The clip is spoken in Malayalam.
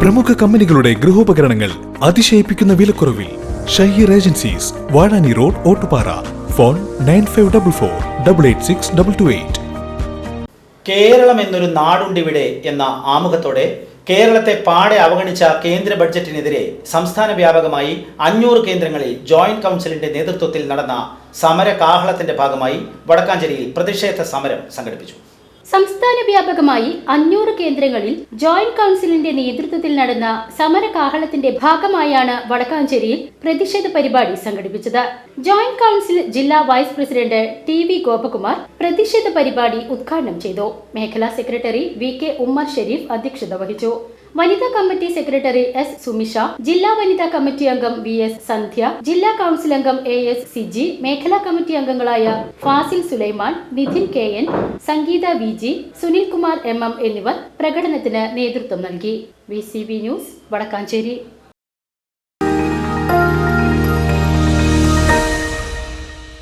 പ്രമുഖ കമ്പനികളുടെ ഗൃഹോപകരണങ്ങൾ അതിശയിപ്പിക്കുന്ന വിലക്കുറവിൽ Shaheer agencies Vazhani road Ottupara. Phone nine five double four double eight six double two eight. Keralam എന്നൊരു നാടുണ്ടിവിടെ എന്ന ആമുഖത്തോടെ കേരളത്തെ പാടെ അവഗണിച്ച കേന്ദ്ര ബഡ്ജറ്റിനെതിരെ സംസ്ഥാന വ്യാപകമായി അഞ്ഞൂറ് കേന്ദ്രങ്ങളിൽ ജോയിന്റ് കൗൺസിലിന്റെ നേതൃത്വത്തിൽ നടന്ന സമര കാഹളത്തിന്റെ ഭാഗമായി വടക്കാഞ്ചേരിയിൽ പ്രതിഷേധ സമരം സംഘടിപ്പിച്ചു. സംസ്ഥാന വ്യാപകമായി അഞ്ഞൂറ് കേന്ദ്രങ്ങളിൽ ജോയിന്റ് കൗൺസിലിന്റെ നേതൃത്വത്തിൽ നടന്ന സമര കാഹളത്തിന്റെ ഭാഗമായാണ് വടക്കാഞ്ചേരിയിൽ പ്രതിഷേധ പരിപാടി സംഘടിപ്പിച്ചത്. ജോയിന്റ് കൗൺസിൽ ജില്ലാ vice president T V Gopakumar പ്രതിഷേധ പരിപാടി ഉദ്ഘാടനം ചെയ്തു. മേഖലാ secretary V K Ummer Sherif അധ്യക്ഷത വഹിച്ചു. വനിതാ കമ്മിറ്റി സെക്രട്ടറി എസ് സുമിഷ ജില്ലാ വനിതാ കമ്മിറ്റി അംഗം വി എസ് സന്ധ്യ ജില്ലാ കൗൺസിൽ അംഗം എ എസ് സിജി മേഖലാ കമ്മിറ്റി അംഗങ്ങളായ Fazil Sulaiman Nidhin K N Sangeetha V G Sunilkumar M M എന്നിവർ പ്രകടനത്തിന് നേതൃത്വം നൽകി. V news Vadakkanchery.